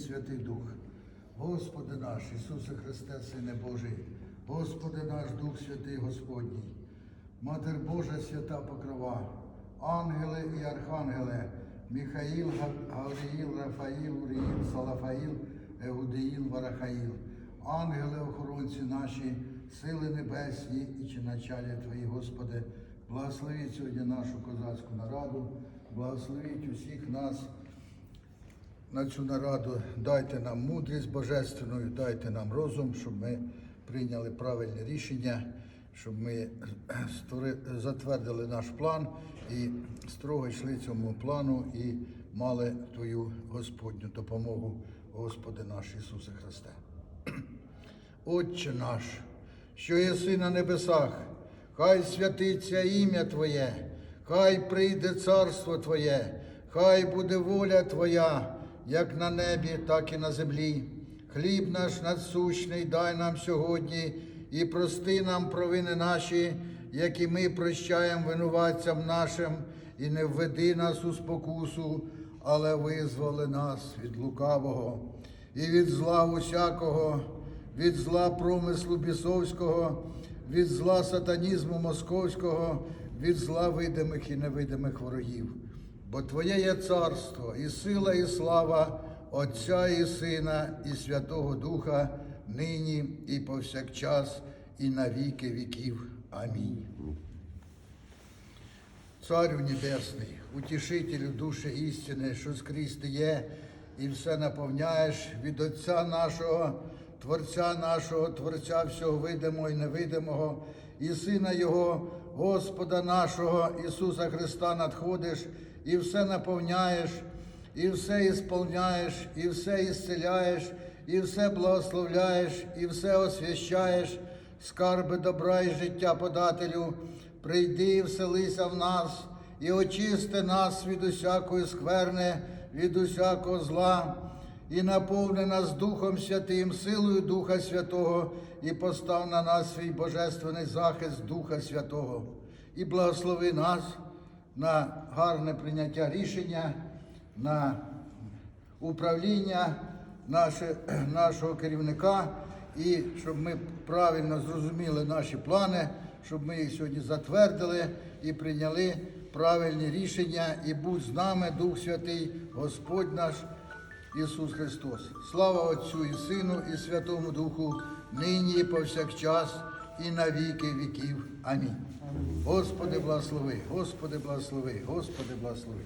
Святий Дух. Господи наш, Ісусе Христе, Сине Божий, Господи наш Дух Святий Господній, Матер Божа свята покрова, ангели і архангели, Михаїл, Га- Гавриїл, Рафаїл, Уріїл, Салафаїл, Евудеїл, Варахаїл, ангели охоронці наші, сили небесні і чи началі Твої, Господи, благословіть сьогодні нашу козацьку нараду, благословіть усіх нас на цю нараду, дайте нам мудрість божественну, дайте нам розум, щоб ми прийняли правильне рішення, щоб ми затвердили наш план і строго йшли цьому плану і мали Твою Господню допомогу, Господи наш Ісусе Христе. Отче наш, що єси на небесах, хай святиться ім'я Твоє, хай прийде царство Твоє, хай буде воля Твоя, як на небі, так і на землі. Хліб наш насущний дай нам сьогодні і прости нам провини наші, які ми прощаємо винуватцям нашим, і не введи нас у спокусу, але визволи нас від лукавого і від зла усякого від зла промислу бісовського, від зла сатанізму московського, від зла видимих і невидимих ворогів. Бо Твоє є царство, і сила, і слава Отця і Сина, і Святого Духа, нині і повсякчас, і на віки віків. Амінь. Царю Небесний, утішителю душі істини, що скрізь ти є, і все наповняєш від Отця нашого, Творця нашого, Творця всього видимого і невидимого, і Сина Його, Господа нашого Ісуса Христа надходиш, і все наповняєш, і все ісполняєш, і все ісцеляєш, і все благословляєш, і все освящаєш, скарби добра і життя подателю. Прийди і вселися в нас, і очисти нас від усякої скверни, від усякого зла, і наповни нас Духом Святим, силою Духа Святого, і постав на нас свій божественний захист Духа Святого, і благослови нас на гарне прийняття рішення, на управління наше, нашого керівника, і щоб ми правильно зрозуміли наші плани, щоб ми їх сьогодні затвердили і прийняли правильні рішення, і будь з нами Дух Святий, Господь наш Ісус Христос. Слава Отцю і Сину, і Святому Духу, нині і повсякчас, і на віки віків. Амінь. Господи, благослови, Господи, благослови, Господи, благослови.